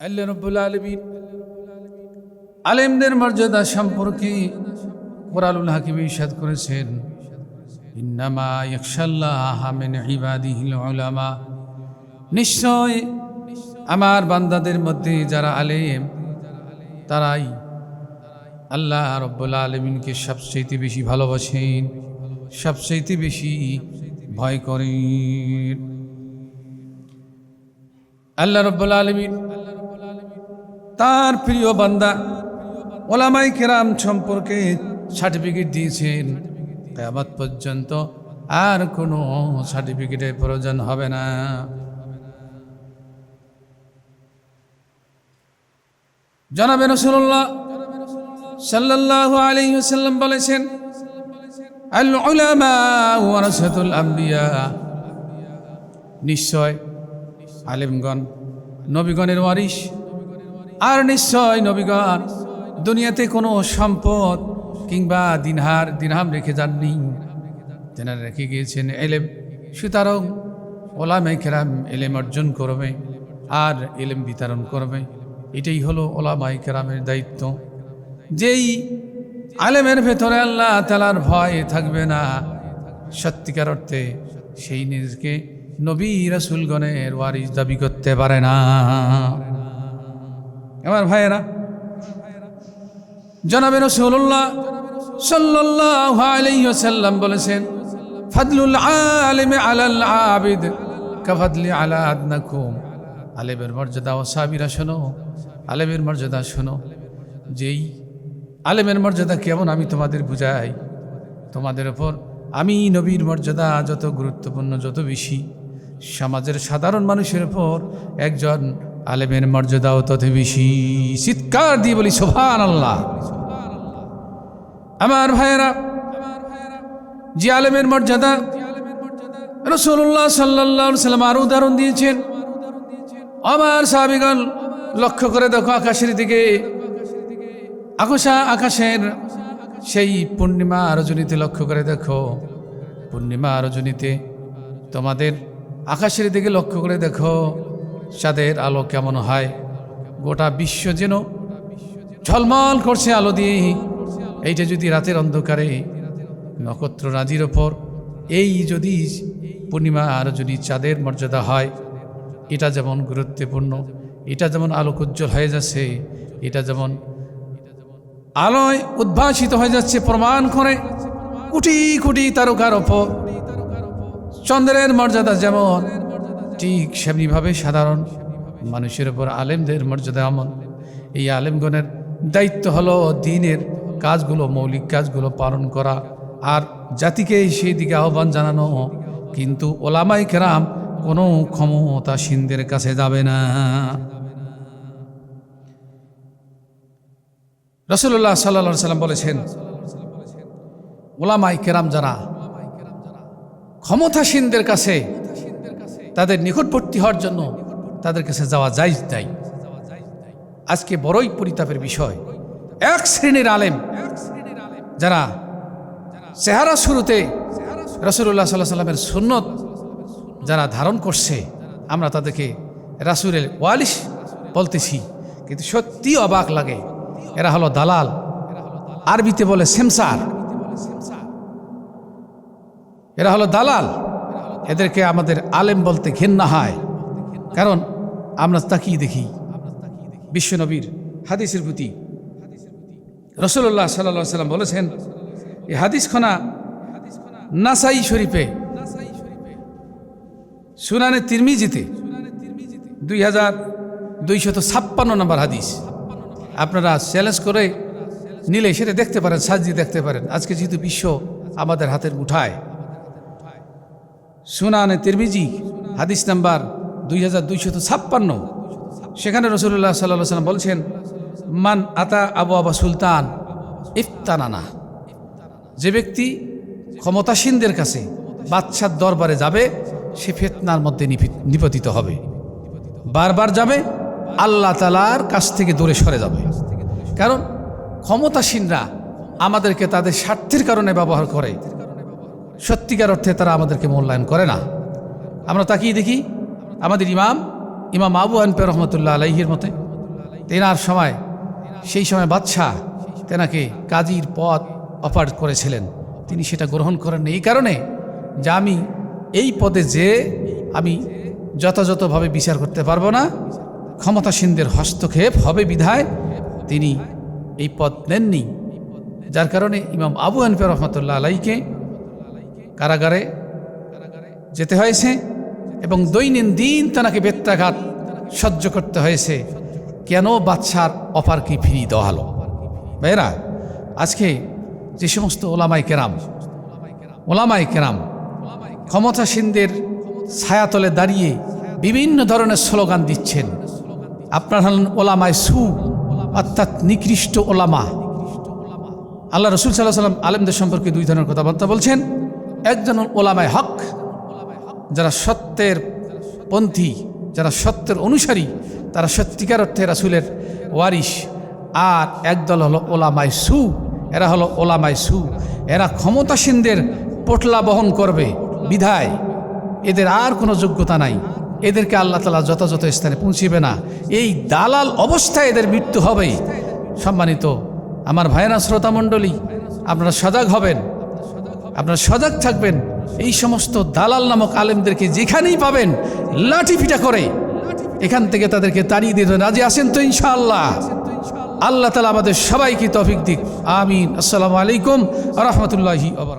আল্লাহ রব্বুল আলমিন আলেমদের মর্যাদা সম্পর্কে কোরআনুল হাকিম ইসাদ করেছেন। ইন্নামা ইয়াকশাল্লাহ মিন ইবাদিহিল নিশ্চয় আমার বান্দাদের মধ্যে যারা আলেম, তারাই আল্লাহ রব্বুল আলমিনকে সবচেয়ে বেশি ভালোবাসেন সবচেয়ে বেশি ভয় করেন। আল্লাহ রব্বুল আলমিন তার প্রিয় বান্দা ওলামাই কেরাম সম্পর্কে সার্টিফিকেট দিয়েছেন। কেয়ামত পর্যন্ত আর কোনো সার্টিফিকেটের প্রয়োজন হবে না। জনাবে রসুল্লাহ সাল্লাহ আলী সাল্লাম বলেছেন নিশ্চয় আলিমগণ, নবীগণের ওয়ারিস আর নিশ্চয় নবীগণ, দুনিয়াতে কোনো সম্পদ কিংবা দিনহার, দিনহাম রেখে যাননি। তেনারা রেখে গিয়েছেন এলেম, সুতরাং ওলামে খেরাম এলেম অর্জন করবে আর এলেম বিতরণ করবে। এটাই হলো ওলামাই কেরামের দায়িত্ব। যেই আলেমের ভেতরে আল্লাহ তালার ভয় থাকবে না, সত্যিকার অর্থে সেই নিজকে নবী রাসুলগণের ওয়ারিস দাবি করতে পারে না। আমার ভাইয়েরা, জনাবে রসুল্লাহ সাল্লাহ আলাইসাল্লাম বলেছেন, ফাদলুল আলিমে আলাল আবিদ কাফাদলি আলা আদনাকুম। আলেমের মর্যাদা ও সাবিরা শোনো, আলেমের মর্যাদা শোনো। যেই আলেমের মর্যাদা কেমন আমি তোমাদের বুঝাই। তোমাদের ওপর আমি নবীর মর্যাদা যত গুরুত্বপূর্ণ, যত বেশি। সমাজের সাধারণ মানুষের ওপর একজন আলেমের মর্যাদাও তত বেশি। চিৎকার দিয়ে বলি সোভান আল্লাহ আমার ভাইয়েরা, যে আলেমের মর্যাদা রসুল্লাহ সাল্লাহ সাল্লাম আরও উদাহরণ দিয়েছেন, আমার সাহাবিগণ লক্ষ্য করে দেখো আকাশের দিকে, আকাশা আকাশের সেই পূর্ণিমা রজনীতে লক্ষ্য করে দেখো, পূর্ণিমা রজনীতে তোমাদের আকাশের দিকে লক্ষ্য করে দেখো চাঁদের আলো কেমন হয়? গোটা বিশ্ব যেন ঝলমল করছে আলো দিয়ে এইটা যদি রাতের অন্ধকারে নক্ষত্র রাজির ওপর, এই যদি পূর্ণিমা আর যদি চাঁদের মর্যাদা হয়, এটা যেমন গুরুত্বপূর্ণ, এটা যেমন আলোকোজ্জ্বল হয়ে যাচ্ছে, এটা যেমন আলোয় উদ্ভাসিত হয়ে যাচ্ছে প্রমাণ করে কোটি কোটি তারকার ওপর। চন্দ্রের মর্যাদা যেমন ঠিক সেমনিভাবে সাধারণ মানুষের ওপর আলেমদের মর্যাদা এমন। এই আলেমগণের দায়িত্ব হলো দিনের কাজগুলো, মৌলিক কাজগুলো পালন করা আর জাতিকে সেই দিকে আহ্বান জানানো। কিন্তু ওলামাই কেরাম কোনো ক্ষমতাসীনদের কাছে যাবে না। রসুল্লাহ সাল্লা সাল্লাম বলেছেন ওলামাই কেরাম যারা ক্ষমতাসীনদের কাছে তাদের নিকটবর্তী হওয়ার জন্য তাদের কাছে যাওয়া যায় তাই আজকে বড়ই পরিতাপের বিষয়। এক শ্রেণির আলেম যারা চেহারা শুরুতে রসুল্লাহ সাল্লাহ সাল্লামের সুন্নত যারা ধারণ করছে, আমরা তাদেরকে রাসুলের ওয়ালিশ বলতেছি। কিন্তু সত্যি অবাক লাগে, এরা হলো দালাল। আরবিতে বলে সেমসার। এরা হলো দালাল। এদেরকে আমাদের আলেম বলতে ঘেন্না হয়। কারণ আমরা তাকিয়ে দেখি। বিশ্বনবীর হাদিসের প্রতি। রসুল্লাহ সাল্লা সাল্লাম বলেছেন এই হাদিসখানা নাসাই শরীফে, সুনানে তিরমিজিতে দুই হাজার দুইশত ছাপ্পান্ন নম্বর হাদিস। আপনারা চ্যালেঞ্জ করে নিলে সেটা দেখতে পারেন সাজিয়ে দেখতে পারেন। আজকে যেহেতু বিশ্ব আমাদের হাতের মুঠায় সুনানে তিরমিজি, হাদিস নাম্বার দুই হাজার দুইশত ছাপ্পান্ন। সেখানে রসুল্লাহ সাল্লাহ সাল্লাম বলছেন, মান আতা আবু আবা সুলতান, ইফতানানা। যে ব্যক্তি ক্ষমতাসীনদের কাছে বাচ্চার দরবারে যাবে, সে ফেতনার মধ্যে নিপতিত হবে। বারবার যাবে, আল্লাহ তালার কাছ থেকে দূরে সরে যাবে। কারণ ক্ষমতাসীনরা আমাদেরকে তাদের স্বার্থের কারণে ব্যবহার করে। সত্যিকার অর্থে তারা আমাদেরকে মূল্যায়ন করে না। আমরা তাকিয়ে দেখি, আমাদের ইমাম ইমাম আবু আনপে রহমতুল্লাহ আলাইহির মতে, তেনার সময়, সেই সময় বাদশাহ তেনাকে কাজীর পদ অফার করেছিলেন। তিনি সেটা গ্রহণ করেন এই কারণে যে আমি এই পদে যে আমি যথাযথভাবে বিচার করতে পারব না, ক্ষমতাসীনদের হস্তক্ষেপ হবে বিধায় তিনি এই পদ নেননি। যার কারণে ইমাম আবু হানিফা রহমতুল্লাহ আলাইকে কারাগারে যেতে হয়েছে এবং দৈনন্দিন তাকে বেত্রাঘাত সহ্য করতে হয়েছে। কেন বাচ্চার বাদশার অফারকে ফিরিয়ে দেওয়া হলো? ভাইরা আজকে যে সমস্ত ওলামাই কেরাম ওলামাই কেরাম ক্ষমতাসীনদের ছায়াতলে দাঁড়িয়ে বিভিন্ন ধরনের স্লোগান দিচ্ছেন। আপনার হলেন ওলামায় সু, অর্থাৎ নিকৃষ্ট ওলামা। আল্লাহ রসুল সাল্লাহ সাল্লাম আলেমদের সম্পর্কে দুই ধরনের কথাবার্তা বলছেন। একজন ওলামায় হক, যারা সত্যের পন্থী, যারা সত্যের অনুসারী, তারা সত্যিকার অর্থে রাসুলের ওয়ারিস আর একদল হলো ওলামাই সু, এরা হলো ওলামাই সু। এরা ক্ষমতাসীনদের পোটলা বহন করবে, বিধায়। এদের আর কোনো যোগ্যতা নাই। এদেরকে আল্লাহ তালা যথাযথ স্থানে পৌঁছিবে না। এই দালাল অবস্থায় এদের মৃত্যু হবেই সম্মানিত আমার ভাইয়েরা, শ্রোতামণ্ডলী, আপনারা সজাগ হবেন। আপনারা সজাগ থাকবেন। এই সমস্ত দালাল নামক আলেমদেরকে যেখানেই পাবেন লাঠি পিটা করে। এখান থেকে তাদেরকে তাড়িয়ে দিতে রাজি আসেন তো ইনশাআল্লাহ? আল্লাহ তালা আমাদের সবাইকে তফিক দিক। আমিন। আসসালামু আলাইকুম রহমতুল্লাহি আবরাক